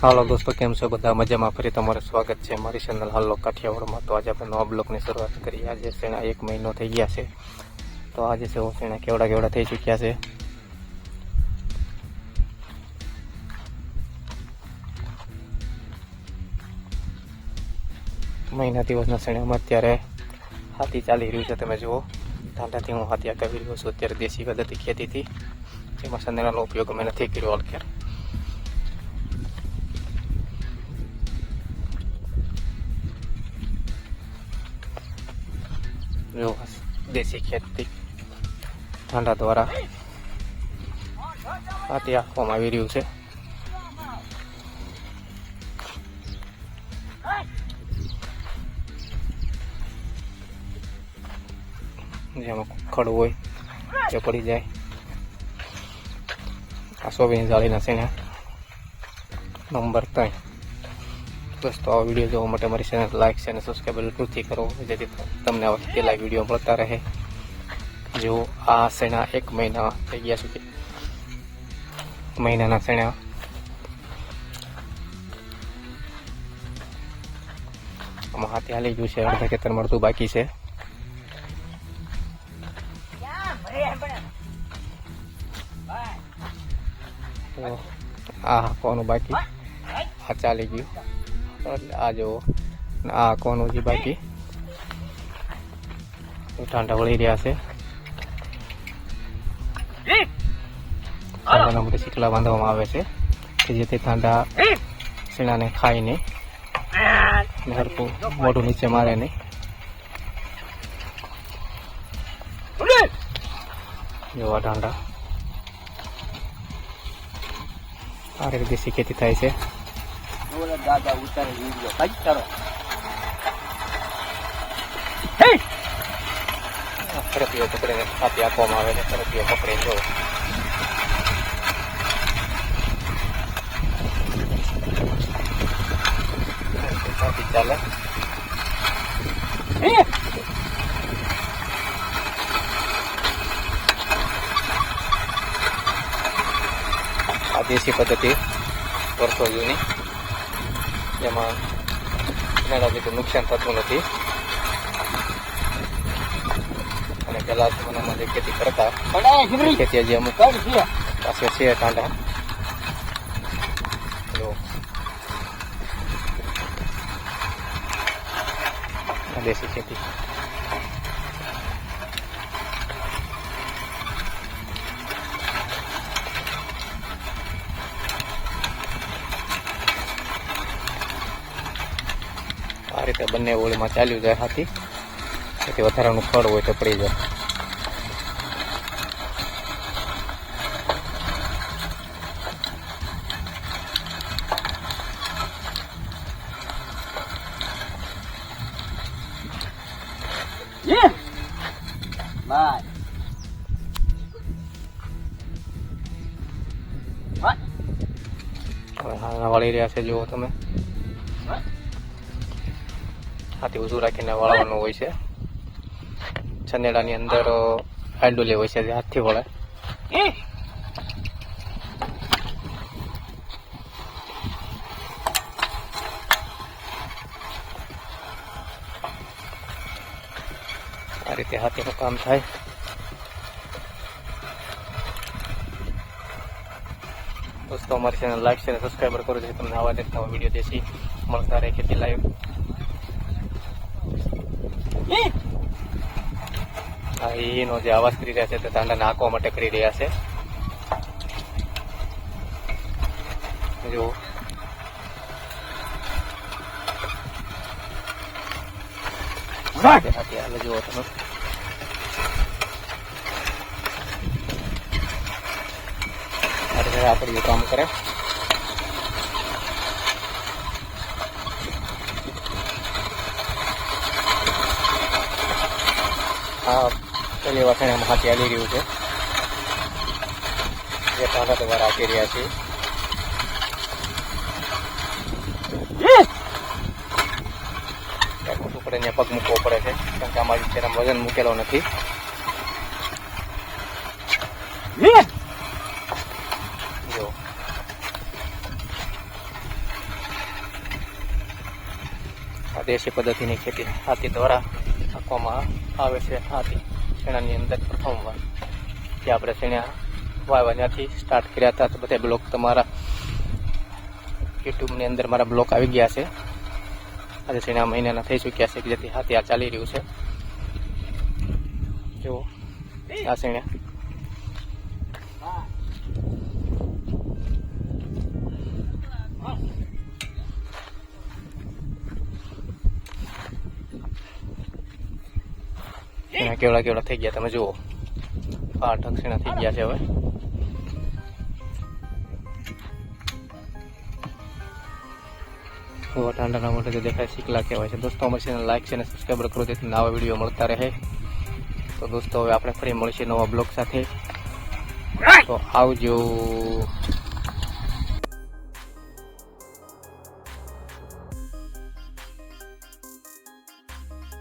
હાલો દોસ્તો, કેમ છો બધા? મજામાં? ફરી તમારું સ્વાગત છે મારી ચેનલ હાલો કાઠિયાવાડમાં. તો આજે આપણે નવા બ્લોગની શરૂઆત કરી આજે શેણા એક મહિનો થઈ ગયા છે. તો આજે છે શેણા કેવડા કેવડા થઈ ચૂક્યા છે. મહિના દિવસના શેણામાં અત્યારે હાથી ચાલી રહ્યું છે. તમે જુઓ, ધાંધાથી હું હાથી કરી રહ્યો છું. અત્યારે દેશી પદ્ધતિ ખેતીથી. જેમાં સંદેલાનો ઉપયોગ અમે નથી કર્યો અત્યારે જો દેશી ખેતી ઠંડા દ્વારા હાથી આપવામાં આવી રહ્યું છે જેમાં ખડું હોય જે પડી જાય આ સોબીની જાળી ને નંબર ત્રણ બસ આ વીડિયો જોવા માટે મારી ચેનલ લાઇક છે અને સબસ્ક્રાઈબ બિલકુલથી કરો. જેથી તમને આવા કેટલા વીડિયો મળતા રહે. જો આ સેના એક મહિના થઈ ગયા સુધી. મહિનાના સેના. આમાં હાથે હાલી ગયું છે. અડધા ખેતર મળતું બાકી છે. આ કોનું બાકી. આ ચાલી ગયું. આ જુઓ આ કોનું છે બાકી? ઠાંડા વળી રહ્યા છે. ઠંડાના બધા શીખલા બાંધવામાં આવે છે કે જેથી ઠંડા શીણાને ખાય નહીં. હરકું મોઢું નીચે મારે નહીં. જેવા ઠાંડા આ રીતે દેશી ખેતી થાય છે. બોલે દાદા ઉતારે વીડિયો કઈ કરો થેરપીઓ પકડીને છાતી આપવામાં આવે છે થેરપીઓ પકડી જો. ચાલે. આ દેશી પદ્ધતિ વર્ષો જૂની. જેમાં ઘણા જેટલું નુકસાન થતું નથી અને પેલા જમાનામાં જે ખેતી કરતા પડાય જીવરી ખેતી હજી અમુક કર છે પાસે છે ટાંડા જો આ દેશી ખેતી રીતે બંને ઓળીમાં ચાલ્યું જાય હાથી. તેથી વધારાનું ફળ હોય તો પડી જાય. હાલના વાળી રહ્યા છે, જુઓ તમે. હાથી ઊંચું રાખીને વાળવાનું હોય છે. છંદેડાની અંદર હાંડુલી હોય છે હાથથી વળે. આ રીતે હાથીનું કામ થાય. દોસ્તો, અમારી ચેનલ લાઈક છે સબસ્ક્રાઈબર કરો જેથી તમને આવા નવા વીડિયો દેશી મળતા રહે ખેતી લાઈવ એનો જે અવાજ કરી રહ્યા છે તે તાંડા નાખવા માટે કરી રહ્યા છે. જો. હાલે જુઓ તમે. આપણું કામ કરે. આ પેલી વખત હાથી હાલી રહ્યું છે. જે ટાંડા દ્વારા રાખી રહ્યા છે. એ પડે ને પગ મૂકવો પડે છે, કારણ કે અમારી અત્યારે વજન મૂકેલો નથી. જો. આ દેશી પદ્ધતિની ખેતી હાથી દ્વારા રાખવામાં આવે છે હાથી શેણાની અંદર પ્રથમવાર જે આપણે શેણા વાવવા ત્યાંથી સ્ટાર્ટ કર્યા હતા, તો બધા બ્લોક તમારા યુટ્યુબની અંદર મારા બ્લોક આવી ગયા છે. આજે શેણા મહિનાના થઈ ચૂક્યા છે કે જેથી હાથી આ ચાલી રહ્યું છે. જો, આ શેણા શેણા કેવડા કેવડા થઈ ગયા તમે જુઓ. આઠ શેણા થઈ ગયા છે હવે. વટાંડાના મોટે જે દેખાય શીખલા કહેવાય છે. દોસ્તો, અમારી ચેનલ લાઈક છે અને સબસ્ક્રાઈબર કરો, જેથી નવા વીડિયો મળતા રહે. તો દોસ્તો, હવે આપણે ફરી મળીશું નવા બ્લોગ સાથે. તો આવજો.